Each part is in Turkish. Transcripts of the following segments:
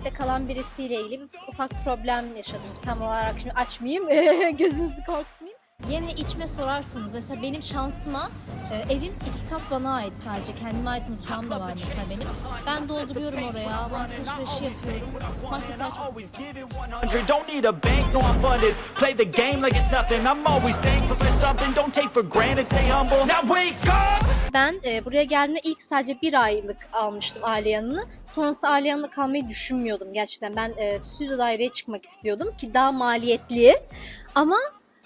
evde kalan birisiyle ilgili bir ufak problem yaşadım. Tam olarak şimdi açmayayım, gözünüzü korkutmayayım. Yeme içme sorarsanız mesela benim şansıma e, evim iki kat bana ait sadece. Kendime ait mutfağım da var mesela benim. Ben dolduruyorum oraya, market alışverişi yapıyorum. Marketler çok always give it 100 Don't need a bank, no I'm funded Play the game like it's nothing I'm always thankful for something Don't take for granted, stay humble Now wake up! Ben e, buraya geldiğimde ilk sadece bir aylık almıştım aile yanını. Sonrasında aile yanında kalmayı düşünmüyordum gerçekten. Ben e, stüdyo daireye çıkmak istiyordum ki daha maliyetli. Ama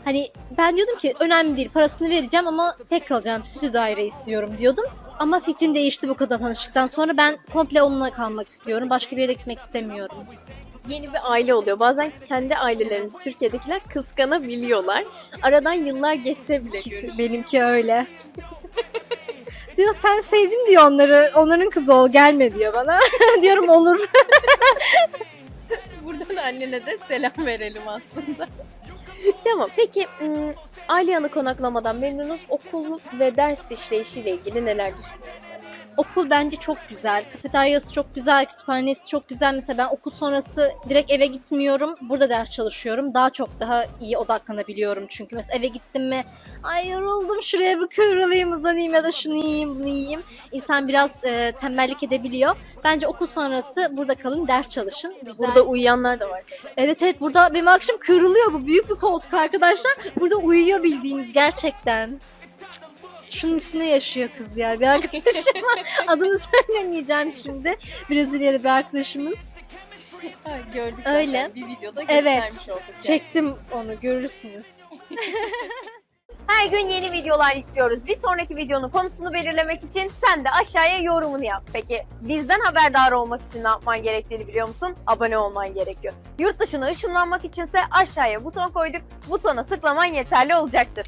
hani ben diyordum ki önemli değil parasını vereceğim ama tek kalacağım stüdyo daire istiyorum diyordum. Ama fikrim değişti bu kadar tanıştıktan sonra ben komple onunla kalmak istiyorum. Başka bir yere gitmek istemiyorum. Yeni bir aile oluyor. Bazen kendi ailelerimiz Türkiye'dekiler kıskanabiliyorlar. Aradan yıllar geçse bile. Benimki öyle. Diyor sen sevdin diyor onları. Onların kızı ol gelme diyor bana. Diyorum olur. Buradan annene de selam verelim aslında. tamam. Peki ım, aile yanı konaklamadan memnunuz. Okul ve ders işleyişiyle ilgili neler düşünüyorsunuz? Okul bence çok güzel. Kafeteryası çok güzel, kütüphanesi çok güzel. Mesela ben okul sonrası direkt eve gitmiyorum. Burada ders çalışıyorum. Daha çok daha iyi odaklanabiliyorum çünkü. Mesela eve gittim mi ay yoruldum şuraya bir kıvrılayım uzanayım ya da şunu yiyeyim bunu yiyeyim. İnsan biraz e, tembellik edebiliyor. Bence okul sonrası burada kalın ders çalışın. Güzel. Burada uyuyanlar da var. Evet evet burada benim akşam kıvrılıyor bu büyük bir koltuk arkadaşlar. Burada uyuyor bildiğiniz gerçekten. Şunun üstünde yaşıyor kız ya bir arkadaşım var. Adını söylemeyeceğim şimdi. Brezilyalı bir arkadaşımız. Ha, gördük Öyle. zaten. Bir videoda Evet. göstermiş olduk. yani. Çektim onu görürsünüz. Her gün yeni videolar yüklüyoruz. Bir sonraki videonun konusunu belirlemek için sen de aşağıya yorumunu yap. Peki bizden haberdar olmak için ne yapman gerektiğini biliyor musun? Abone olman gerekiyor. Yurt dışına ışınlanmak içinse aşağıya buton koyduk. Butona tıklaman yeterli olacaktır.